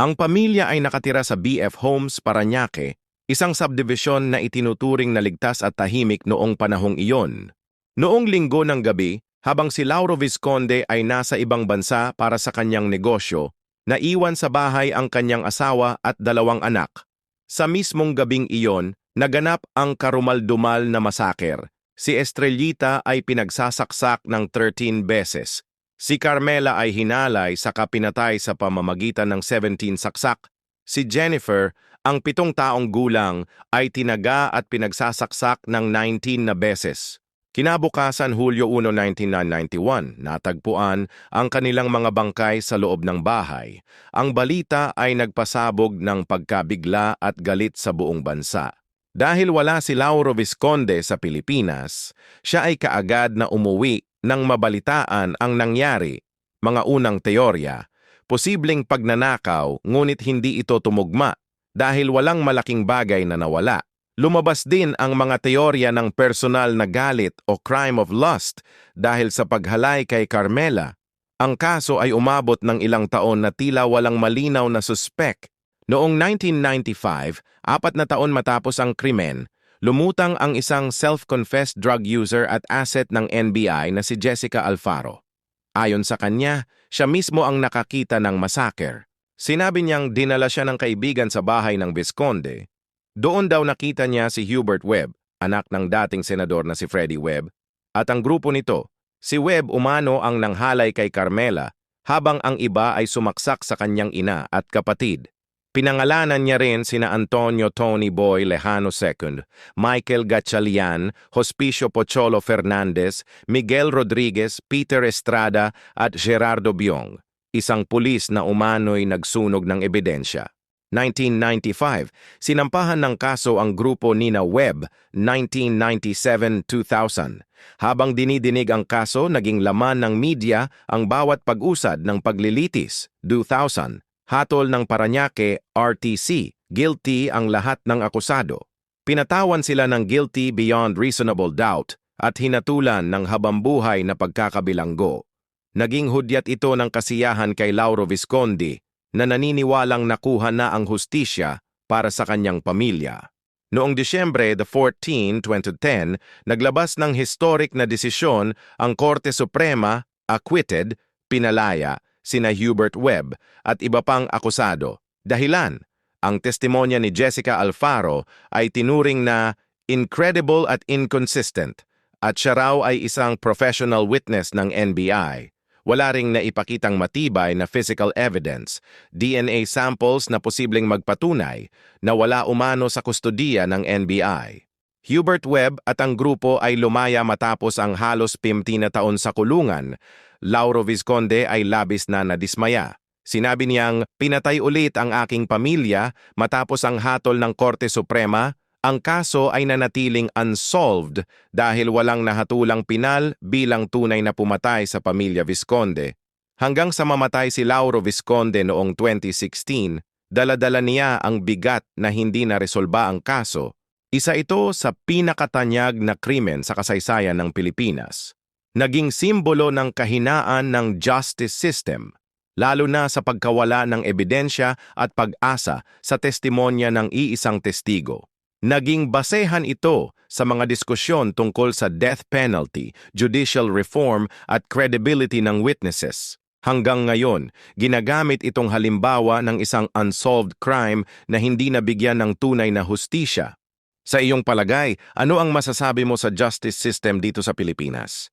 Ang pamilya ay nakatira sa BF Homes, Paranaque, isang subdivision na itinuturing na ligtas at tahimik noong panahong iyon. Noong linggo ng gabi, habang si Lauro Visconde ay nasa ibang bansa para sa kanyang negosyo, naiwan sa bahay ang kanyang asawa at dalawang anak. Sa mismong gabing iyon, naganap ang karumaldumal na masaker. Si Estrellita ay pinagsasaksak ng 13 beses. Si Carmela ay hinalay sa kapinatay sa pamamagitan ng 17 saksak. Si Jennifer, ang pitong taong gulang, ay tinaga at pinagsasaksak ng 19 na beses. Kinabukasan Hulyo 1, 1991, natagpuan ang kanilang mga bangkay sa loob ng bahay. Ang balita ay nagpasabog ng pagkabigla at galit sa buong bansa. Dahil wala si Lauro Visconde sa Pilipinas, siya ay kaagad na umuwi nang mabalitaan ang nangyari. Mga unang teorya, posibleng pagnanakaw ngunit hindi ito tumugma dahil walang malaking bagay na nawala. Lumabas din ang mga teorya ng personal na galit o crime of lust dahil sa paghalay kay Carmela. Ang kaso ay umabot ng ilang taon na tila walang malinaw na suspek. Noong 1995, apat na taon matapos ang krimen, lumutang ang isang self-confessed drug user at asset ng NBI na si Jessica Alfaro. Ayon sa kanya, siya mismo ang nakakita ng massacre. Sinabi niyang dinala siya ng kaibigan sa bahay ng Visconde. Doon daw nakita niya si Hubert Webb, anak ng dating senador na si Freddie Webb, at ang grupo nito, si Webb umano ang nanghalay kay Carmela habang ang iba ay sumaksak sa kanyang ina at kapatid. Pinangalanan niya rin sina Antonio Tony Boy Lejano II, Michael Gatchalian, Hospicio Pocholo Fernandez, Miguel Rodriguez, Peter Estrada at Gerardo Biong, isang pulis na umano'y nagsunog ng ebidensya. 1995, sinampahan ng kaso ang grupo Nina Webb 1997-2000. Habang dinidinig ang kaso, naging laman ng media ang bawat pag-usad ng paglilitis 2000. Hatol ng Paranaque, RTC, guilty ang lahat ng akusado. Pinatawan sila ng guilty beyond reasonable doubt at hinatulan ng habambuhay na pagkakabilanggo. Naging hudyat ito ng kasiyahan kay Lauro Visconde na naniniwalang nakuha na ang hustisya para sa kanyang pamilya. Noong Disyembre the 14, 2010, naglabas ng historic na desisyon ang Korte Suprema, acquitted, pinalaya, sina Hubert Webb at iba pang akusado. Dahilan, ang testimonya ni Jessica Alfaro ay tinuring na incredible at inconsistent at siya raw ay isang professional witness ng NBI. Wala ring naipakitang matibay na physical evidence, DNA samples na posibleng magpatunay na wala umano sa kustodiya ng NBI. Hubert Webb at ang grupo ay lumaya matapos ang halos 50 na taon sa kulungan. Lauro Visconde ay labis na nadismaya. Sinabi niyang, pinatay ulit ang aking pamilya matapos ang hatol ng Korte Suprema ang kaso ay nanatiling unsolved dahil walang nahatulang pinal bilang tunay na pumatay sa pamilya Visconde. Hanggang sa mamatay si Lauro Visconde noong 2016, daladala niya ang bigat na hindi naresolba ang kaso. Isa ito sa pinakatanyag na krimen sa kasaysayan ng Pilipinas. Naging simbolo ng kahinaan ng justice system, lalo na sa pagkawala ng ebidensya at pag-asa sa testimonya ng iisang testigo. Naging basehan ito sa mga diskusyon tungkol sa death penalty, judicial reform at credibility ng witnesses. Hanggang ngayon, ginagamit itong halimbawa ng isang unsolved crime na hindi nabigyan ng tunay na hustisya. Sa iyong palagay, ano ang masasabi mo sa justice system dito sa Pilipinas?